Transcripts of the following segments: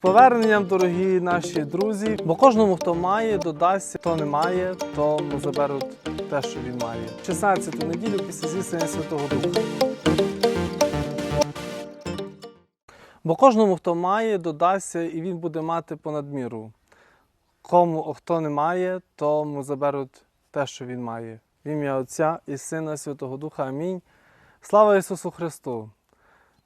Поверненням, дорогі наші друзі, бо кожному, хто має, додасть, хто не має, тому заберуть те, що він має. 16 неділю після зіснення Святого Духа. Бо кожному, хто має, додасться, і він буде мати понад міру. Кому хто не має, тому заберуть те, що він має. В ім'я Отця і Сина Святого Духа. Амінь. Слава Ісусу Христу!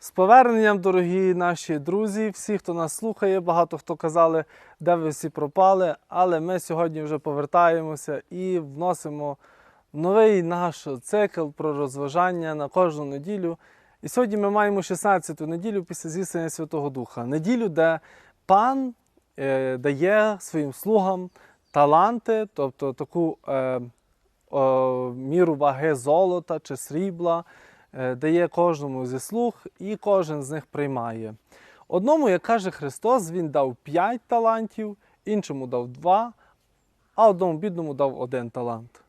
З поверненням, дорогі наші друзі, всі, хто нас слухає, багато хто казали, де ви всі пропали, але ми сьогодні вже повертаємося і вносимо новий наш цикл про розважання на кожну неділю. І сьогодні ми маємо 16-ту неділю після зіснення Святого Духа. Неділю, де пан е, дає своїм слугам таланти, тобто таку е, о, міру ваги золота чи срібла, е, дає кожному зі слуг, і кожен з них приймає. Одному, як каже Христос, Він дав 5 талантів, іншому дав 2, а одному бідному дав один талант.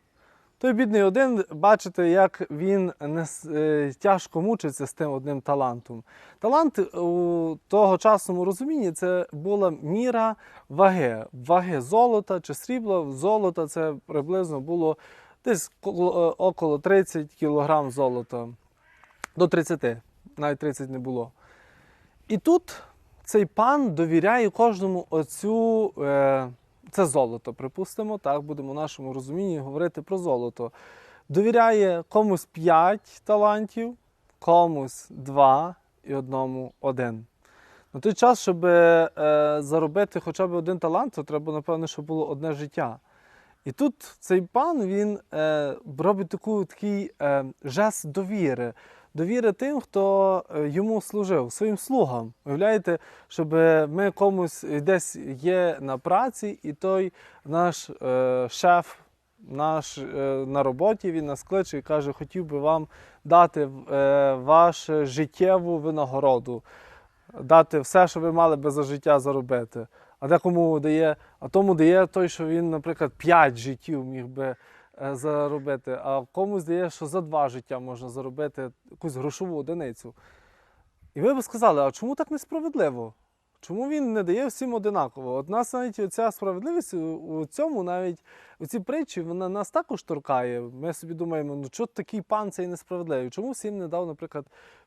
Той бідний один, бачите, як він не, е, тяжко мучиться з тим одним талантом. Талант у тогочасному розумінні це була міра ваги. Ваги золота чи срібла. Золота це приблизно було десь е, около 30 кг золота. До 30, навіть 30 не було. І тут цей пан довіряє кожному оцю, е, це золото, припустимо, так, будемо в нашому розумінні говорити про золото. Довіряє комусь 5 талантів, комусь 2 і одному один. На той час, щоб е, заробити хоча б один талант, то треба, напевно, щоб було одне життя. І тут цей пан він е, робить таку, такий е, жест довіри. Довіри тим, хто е, йому служив, своїм слугам. Уявляєте, щоб ми комусь десь є на праці, і той наш е, шеф, наш е, на роботі, він нас кличе і каже, хотів би вам дати е, вашу життєву винагороду, дати все, що ви мали би за життя заробити. А декому дає, а тому дає той, що він, наприклад, 5 життів міг би заробити, а комусь дає, що за два життя можна заробити якусь грошову одиницю. І ви б сказали, а чому так несправедливо? Чому він не дає всім одинаково? От нас навіть ця справедливість у- цьому, навіть у цій притчі, вона нас також торкає. Ми собі думаємо, ну чого такий пан цей несправедливий? Чому всім не дав, наприклад,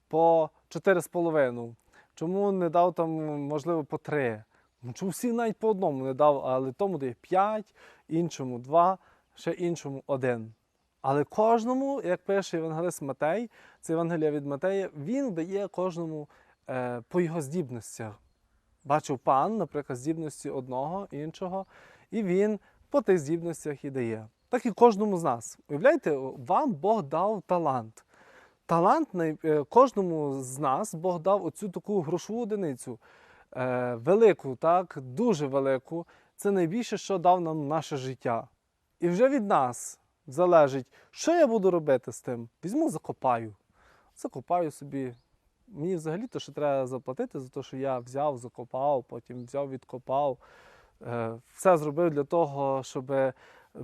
по 4,5? Чому не дав там, можливо, по 3? Ну, чому всім навіть по одному не дав, але тому дає 5, іншому 2, ще іншому 1. Але кожному, як пише Євангелист Матей, це Євангелія від Матея, він дає кожному е, по його здібностях. Бачив пан, наприклад, здібності одного, іншого, і він по тих здібностях і дає. Так і кожному з нас. Уявляєте, вам Бог дав талант. Талант е, кожному з нас Бог дав оцю таку грошову одиницю. Е, велику, так, дуже велику. Це найбільше, що дав нам наше життя. І вже від нас залежить, що я буду робити з тим. Візьму, закопаю. Закопаю собі. Мені взагалі то, що треба заплатити за те, що я взяв, закопав, потім взяв, відкопав. Е, Все зробив для того, щоб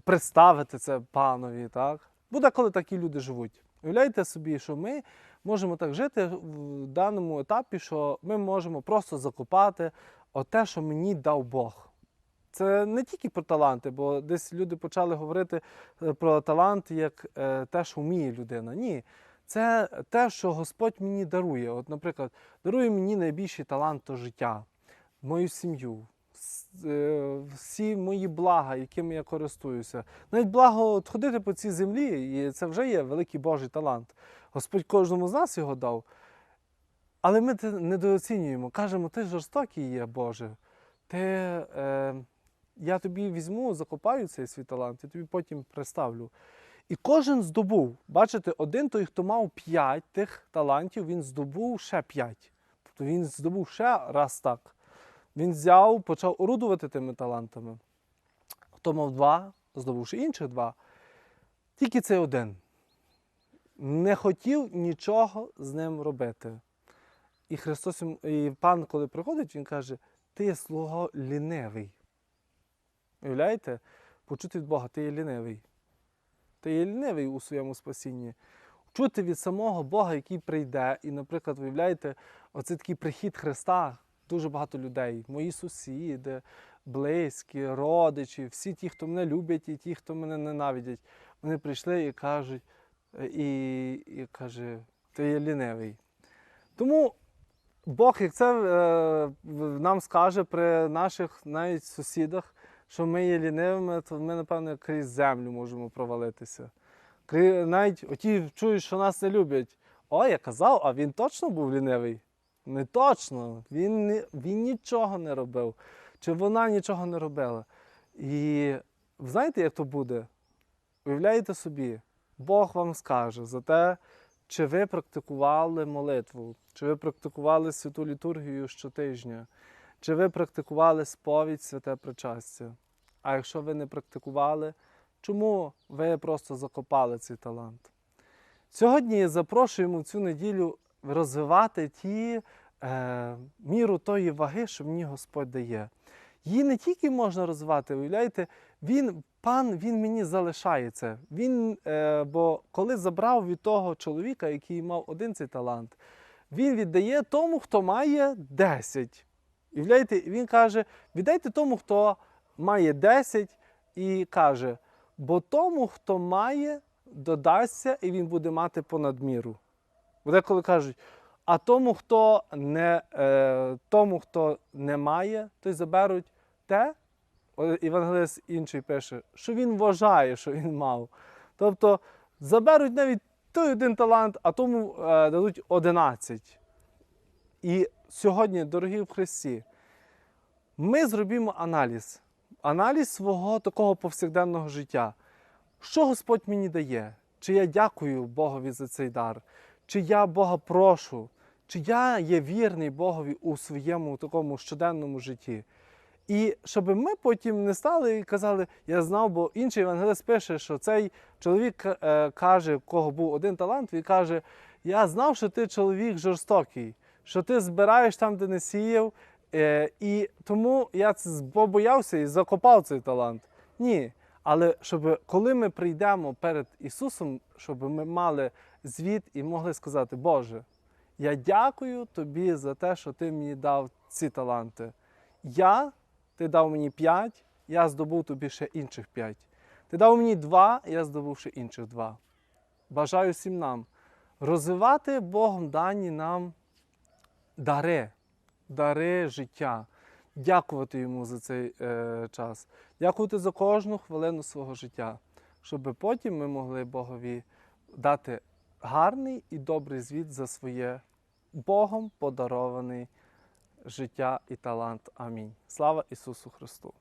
представити це панові. Так? Буде, коли такі люди живуть. Уявляєте собі, що ми можемо так жити в даному етапі, що ми можемо просто закопати те, що мені дав Бог. Це не тільки про таланти, бо десь люди почали говорити е, про талант як е, те, що вміє людина. Ні, це те, що Господь мені дарує. От, наприклад, дарує мені найбільший талант то життя, мою сім'ю, е, всі мої блага, якими я користуюся. Навіть благо от ходити по цій землі, і це вже є великий Божий талант. Господь кожному з нас його дав. Але ми недооцінюємо. Кажемо, ти жорстокий є, Боже. Ти, е, я тобі візьму, закопаю цей свій талант і тобі потім представлю. І кожен здобув. Бачите, один той, хто мав п'ять тих талантів, він здобув ще п'ять. Тобто він здобув ще раз так. Він взяв, почав орудувати тими талантами. Хто мав два, здобув ще інших два. Тільки цей один. Не хотів нічого з ним робити. І Христос і пан, коли приходить, він каже: Ти слуга лінивий. Уявляєте? Почути від Бога, ти є лінивий. Ти є лінивий у своєму спасінні. Чути від самого Бога, який прийде, і, наприклад, виявляєте, оце такий прихід Христа дуже багато людей, мої сусіди, близькі, родичі, всі ті, хто мене люблять, і ті, хто мене ненавидять, вони прийшли і кажуть, і, і каже, ти є лінивий. Тому Бог, як це е, нам скаже при наших навіть сусідах, що ми є лінивими, то ми, напевно, крізь землю можемо провалитися. Навіть оті чують, що нас не люблять. О, я казав, а він точно був лінивий? Не точно. Він, він нічого не робив. Чи вона нічого не робила. І знаєте, як то буде? Уявляєте собі, Бог вам скаже за те, чи ви практикували молитву, чи ви практикували святу літургію щотижня, чи ви практикували сповідь святе причастя. А якщо ви не практикували, чому ви просто закопали цей талант? Сьогодні запрошуємо цю неділю розвивати ті е, міру тої ваги, що мені Господь дає. Її не тільки можна розвивати, уявляєте, він, пан він мені залишає це. Він, е, бо коли забрав від того чоловіка, який мав один цей талант, він віддає тому, хто має 10. Уявляєте, він каже: віддайте тому, хто має 10, і каже, бо тому, хто має, додасться, і він буде мати понад міру. Бо деколи кажуть, а тому, хто не, е, тому, хто не має, той заберуть те, Євангелист інший пише, що він вважає, що він мав. Тобто заберуть навіть той один талант, а тому е, дадуть 11. І сьогодні, дорогі в Христі, ми зробимо аналіз. Аналіз свого такого повсякденного життя. Що Господь мені дає? Чи я дякую Богові за цей дар? Чи я Бога прошу? Чи я є вірний Богові у своєму такому щоденному житті? І щоб ми потім не стали і казали, я знав, бо інший евангелист пише, що цей чоловік е, каже, у кого був один талант, він каже: Я знав, що ти чоловік жорстокий, що ти збираєш там, де не сіяв, е, і тому я побоявся і закопав цей талант. Ні. Але щоб коли ми прийдемо перед Ісусом, щоб ми мали звіт і могли сказати, Боже, я дякую тобі за те, що ти мені дав ці таланти. Я, ти дав мені п'ять, я здобув тобі ще інших п'ять. Ти дав мені два, я здобув ще інших два. Бажаю всім нам розвивати Богом дані нам дари, дари життя. Дякувати йому за цей е, час, дякувати за кожну хвилину свого життя, щоб потім ми могли Богові дати гарний і добрий звіт за своє Богом подарований життя і талант. Амінь. Слава Ісусу Христу!